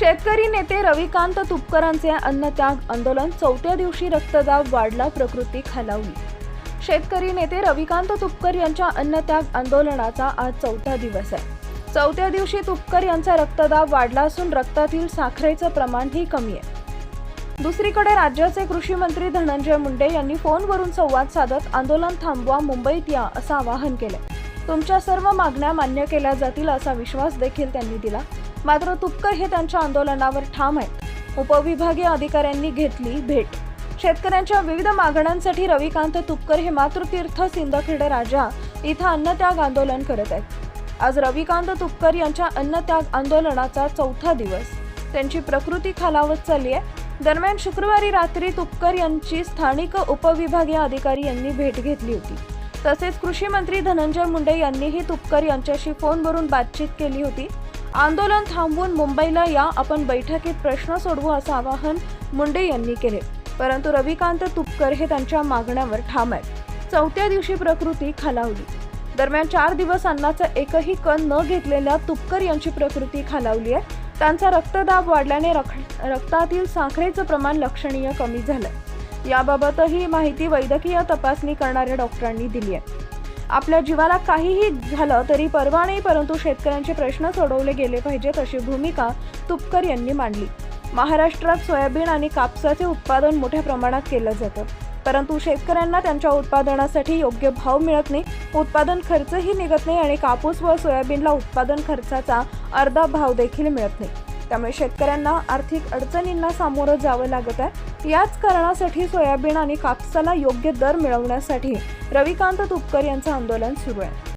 शेतकरी नेते रविकांत तुपकरांचे अन्नत्याग आंदोलन चौथ्या दिवशी रक्तदाब वाढला प्रकृती खालावली. शेतकरी नेते रविकांत तुपकर यांच्या अन्नत्याग आंदोलनाचा आज चौथा दिवस आहे. चौथ्या दिवशी तुपकर यांचा रक्तदाब वाढला असून रक्तातील साखरेचं प्रमाणही कमी आहे. दुसरीकडे राज्याचे कृषी मंत्री धनंजय मुंडे यांनी फोनवरून संवाद साधत आंदोलन थांबवा मुंबईत या असं आवाहन केलं तुमच्या सर्व मागण्या मान्य केल्या जातील असा विश्वास देखील त्यांनी दिला. मात्र तुपकर हे त्यांच्या आंदोलनावर ठाम आहेत. उपविभागीय अधिकाऱ्यांनी घेतली भेट. शेतकऱ्यांच्या विविध मागण्यांसाठी रविकांत तुपकर हे मातृतीर्थ सिंदखेड राजा इथं अन्नत्याग आंदोलन करत आहेत. आज रविकांत तुपकर यांच्या अन्नत्याग आंदोलनाचा चौथा दिवस. त्यांची प्रकृती खालावत चालली आहे. दरम्यान शुक्रवारी रात्री तुपकर यांची स्थानिक उपविभागीय अधिकारी यांनी भेट घेतली होती. तसेच कृषी मंत्री धनंजय मुंडे यांनीही तुपकर यांच्याशी फोनवरून बातचीत केली होती. आंदोलन थांबवून मुंबईला या आपण बैठकीत प्रश्न सोडवू असं आवाहन मुंडे यांनी केले. परंतु रविकांत तुपकर हे त्यांच्या मागण्यावर ठाम आहेत. चौथ्या दिवशी प्रकृती खालावली. दरम्यान चार दिवस अन्नाचा एकही कण न घेतलेल्या तुपकर यांची प्रकृती खालावली आहे. त्यांचा रक्तदाब वाढल्याने रख- रक्तातील साखरेचं प्रमाण लक्षणीय कमी झालं याबाबतही माहिती वैद्यकीय तपासणी करणाऱ्या डॉक्टरांनी दिली आहे. आपल्या जीवाला काहीही झालं तरी परवा नाही परंतु शेतकऱ्यांचे प्रश्न सोडवले गेले पाहिजेत अशी भूमिका तुपकर यांनी मांडली. महाराष्ट्रात सोयाबीन आणि कापसाचे उत्पादन मोठ्या प्रमाणात केलं जातं. परंतु शेतकऱ्यांना त्यांच्या उत्पादनासाठी योग्य भाव मिळत नाही उत्पादन खर्चही निघत नाही आणि कापूस व सोयाबीनला उत्पादन खर्चाचा अर्धा भाव देखील मिळत नाही. त्यामुळे शेतकऱ्यांना आर्थिक अडचणींना सामोरं जावं लागत आहे. याच कारणासाठी सोयाबीन आणि कापसाला योग्य दर मिळवण्यासाठी रविकांत तुपकर यांचं आंदोलन सुरू आहे.